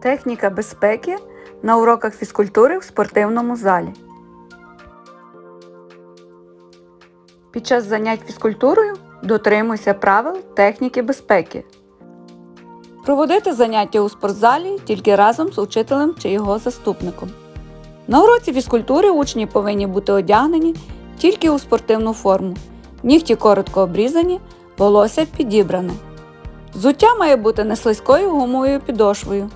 Техніка безпеки на уроках фізкультури в спортивному залі. Під час занять фізкультурою дотримуйся правил техніки безпеки. Проводити заняття у спортзалі тільки разом з учителем чи його заступником. На уроці фізкультури учні повинні бути одягнені тільки у спортивну форму. Нігті коротко обрізані, волосся підібране. Взуття має бути не слизькою гумовою підошвою.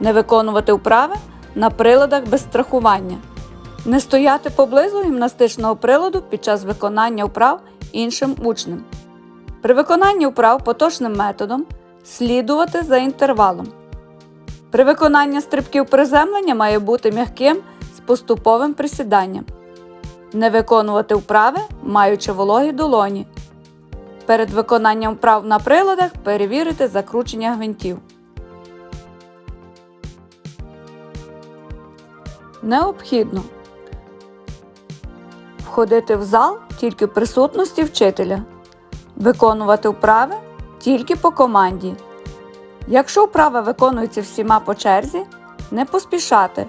Не виконувати вправи на приладах без страхування. Не стояти поблизу гімнастичного приладу під час виконання вправ іншим учнем. При виконанні вправ поточним методом слідувати за інтервалом. При виконанні стрибків приземлення має бути м'яким з поступовим присіданням. Не виконувати вправи, маючи вологі долоні. Перед виконанням вправ на приладах перевірити закручення гвинтів. Необхідно входити в зал тільки в присутності вчителя. Виконувати вправи тільки по команді. Якщо вправа виконується всіма по черзі, не поспішати,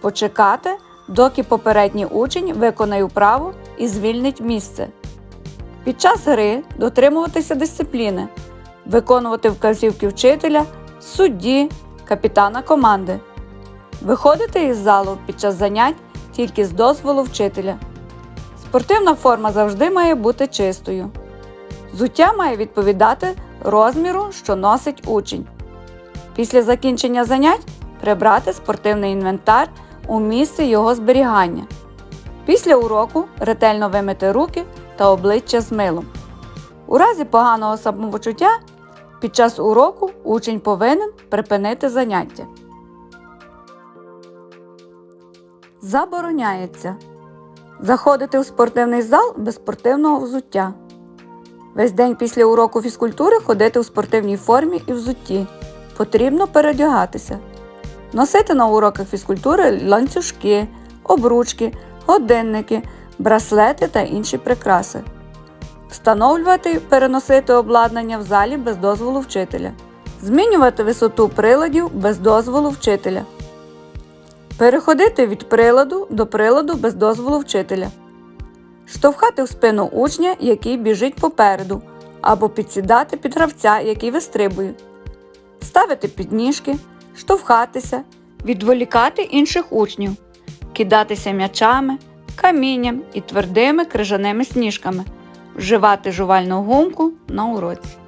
почекати, доки попередній учень виконає вправу і звільнить місце. Під час гри дотримуватися дисципліни, виконувати вказівки вчителя, судді, капітана команди. Виходити із залу під час занять тільки з дозволу вчителя. Спортивна форма завжди має бути чистою. Взуття має відповідати розміру, що носить учень. Після закінчення занять прибрати спортивний інвентар у місце його зберігання. Після уроку ретельно вимити руки та обличчя з милом. У разі поганого самопочуття під час уроку учень повинен припинити заняття. Забороняється заходити у спортивний зал без спортивного взуття. Весь день після уроку фізкультури ходити у спортивній формі і взутті. Потрібно переодягатися. Носити на уроках фізкультури ланцюжки, обручки, годинники, браслети та інші прикраси. Встановлювати і переносити обладнання в залі без дозволу вчителя. Змінювати висоту приладів без дозволу вчителя. Переходити від приладу до приладу без дозволу вчителя. Штовхати в спину учня, який біжить попереду, або підсідати під гравця, який вистрибує. Ставити підніжки, штовхатися, відволікати інших учнів, кидатися м'ячами, камінням і твердими крижаними сніжками, вживати жувальну гумку на уроці.